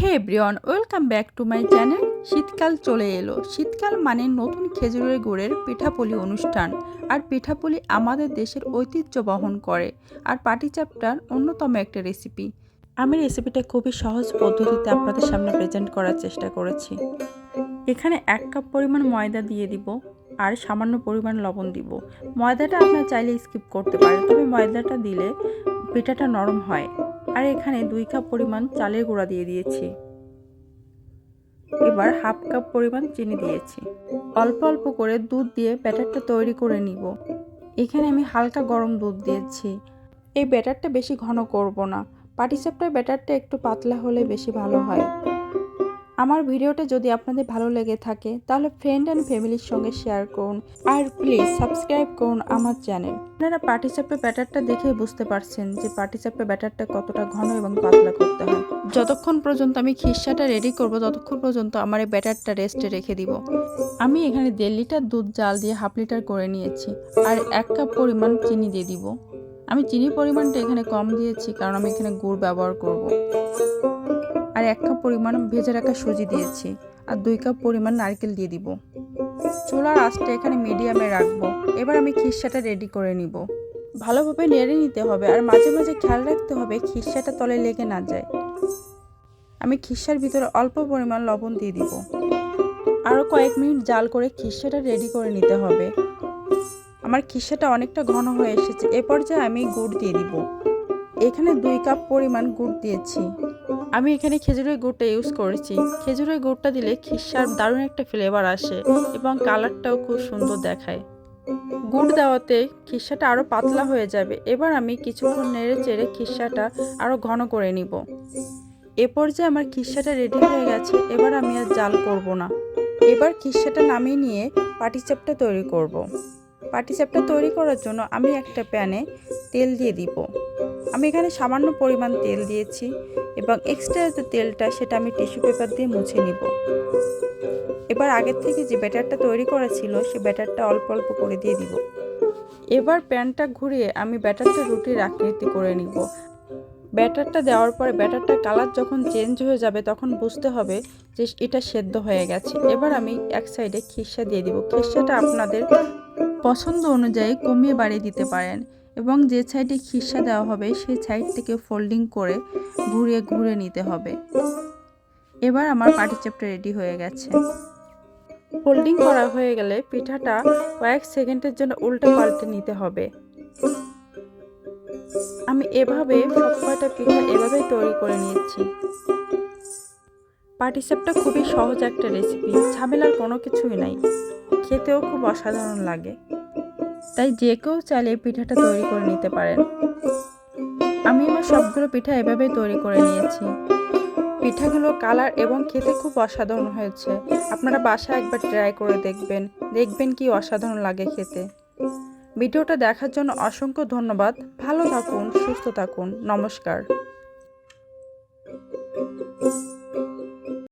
Hey Brian, welcome back to my channel. শীতকাল চলে এলো। শীতকাল মানে নতুন খেজুরের গুড়ের পিঠাপুলি অনুষ্ঠান। আর পিঠাপুলি আমাদের দেশের ঐতিহ্য বহন করে। আর পাটিচাপটার অন্যতম একটা রেসিপি আমি রেসিপিটা খুবই সহজ পদ্ধতিতে আপনাদের সামনে প্রেজেন্ট করার চেষ্টা করেছি। এখানে এক কাপ পরিমাণ ময়দা দিয়ে দিব আর সামান্য পরিমাণ লবণ দিব। ময়দাটা আপনার চাইলে স্কিপ করতে পারেন। তবে ময়দাটা দিলে পিঠাটা নরম হয় আর এখানে দুই কাপ পরিমাণ চালের গুঁড়া দিয়ে দিয়েছি। এবার হাফ কাপ পরিমাণ চিনি দিয়েছি। অল্প অল্প করে দুধ দিয়ে ব্যাটারটা তৈরি করে নিব। এখানে আমি হালকা গরম দুধ দিয়েছি। এই ব্যাটারটা বেশি ঘন করব না। পাটিসাপটার ব্যাটারটা একটু পাতলা হলে বেশি ভালো হয়। আমার ভিডিওটা যদি আপনাদের ভালো লেগে থাকে, তাহলে ফ্রেন্ড অ্যান্ড ফ্যামিলির সঙ্গে শেয়ার করুন। আর প্লিজ সাবস্ক্রাইব করুন আমার চ্যানেল আপনারা পাটিসাপটা ব্যাটারটা দেখে বুঝতে পারছেন যে পাটিসাপটা ব্যাটারটা কতটা ঘন এবং পাতলা করতে হয়। যতক্ষণ পর্যন্ত আমি খিসাটা রেডি করব, ততক্ষণ পর্যন্ত আমার এই ব্যাটারটা রেস্টে রেখে দিব। আমি এখানে দেড় লিটার দুধ জাল দিয়ে হাফ লিটার করে নিয়েছি, আর এক কাপ পরিমাণ চিনি দিয়ে দিব। আমি চিনি পরিমাণটা এখানে কম দিয়েছি, কারণ আমি এখানে গুড় ব্যবহার করব। আর এক কাপ পরিমাণ ভেজে রাখা সুজি দিয়েছি আর দুই কাপ পরিমাণ নারকেল দিয়ে দিব। চুলার আঁচটা এখানে মিডিয়ামে রাখব। এবার আমি খিসাটা রেডি করে নিব। ভালোভাবে নেড়ে নিতে হবে আর মাঝে মাঝে খেয়াল রাখতে হবে খিসাটা তলে লেগে না যায়। আমি খিসার ভিতরে অল্প পরিমাণ লবণ দিয়ে দিব। আরও কয়েক মিনিট জাল করে খিসাটা রেডি করে নিতে হবে। আমার খিসাটা অনেকটা ঘন হয়ে এসেছে। এ পর্যায়ে আমি গুড় দিয়ে দিব। এখানে দুই কাপ পরিমাণ গুড় দিয়েছি। আমি এখানে খেজুরের গুড়টা ইউজ করেছি। খেজুরের গুড়টা দিলে খিসার দারুণ একটা ফ্লেভার আসে এবং কালারটাও খুব সুন্দর দেখায়। গুড় দেওয়াতে খিসাটা আরও পাতলা হয়ে যাবে। এবার আমি কিছুক্ষণ নেড়ে চেড়ে খিসাটা আরও ঘন করে নিব। এ পর্যায়ে আমার খিসাটা রেডি হয়ে গেছে, এবার আমি আর জাল করব না। এবার খিসাটা নামিয়ে নিয়ে পাটিচাপটা তৈরি করব। পাটিচাপটা তৈরি করার জন্য আমি একটা প্যানে তেল দিয়ে দিব। আমি এখানে সামান্য পরিমাণ তেল দিয়েছি এবং এক্সট্রা যে তেলটা সেটা আমি টিস্যু পেপার দিয়ে মুছে নিব। এবার আগের থেকে যে ব্যাটারটা তৈরি করা ছিল সে ব্যাটারটা অল্প অল্প করে দিয়ে দিব। এবার প্যানটা ঘুরিয়ে আমি ব্যাটারটা রুটির আকৃতি করে নিব। ব্যাটারটা দেওয়ার পরে ব্যাটারটার কালার যখন চেঞ্জ হয়ে যাবে তখন বুঝতে হবে যে এটা সেদ্ধ হয়ে গেছে। এবার আমি এক সাইডে খিসা দিয়ে দিব। খিসাটা আপনাদের পছন্দ অনুযায়ী কমিয়ে বাড়িয়ে দিতে পারেন। এবং যে সাইডে খিসা দেওয়া হবে, সেই সাইড থেকে ফোল্ডিং করে ঘুরিয়ে ঘুরে নিতে হবে। এবার আমার পাটিচাপটা রেডি হয়ে গেছে। ফোল্ডিং করা হয়ে গেলে পিঠাটা কয়েক সেকেন্ডের জন্য উল্টে পাল্টে নিতে হবে। আমি এভাবে সব কয়টা পিঠা এভাবেই তৈরি করে নিয়েছি। পাটিসাপটা খুবই সহজ একটা রেসিপি ঝামেলার কোনো কিছুই নাই। খেতেও খুব অসাধারণ লাগে। তাই যে কেউ চাইলে পিঠাটা তৈরি করে নিতে পারেন। আমি আমার সবগুলো পিঠা এভাবেই তৈরি করে নিয়েছি। পিঠাগুলো কালার এবং খেতে খুব অসাধারণ হয়েছে। আপনারা বাসায় একবার ট্রাই করে দেখবেন। দেখবেন কি অসাধারণ লাগে খেতে। ভিডিওটা দেখার জন্য অসংখ্য ধন্যবাদ। ভালো থাকুন, সুস্থ থাকুন। নমস্কার।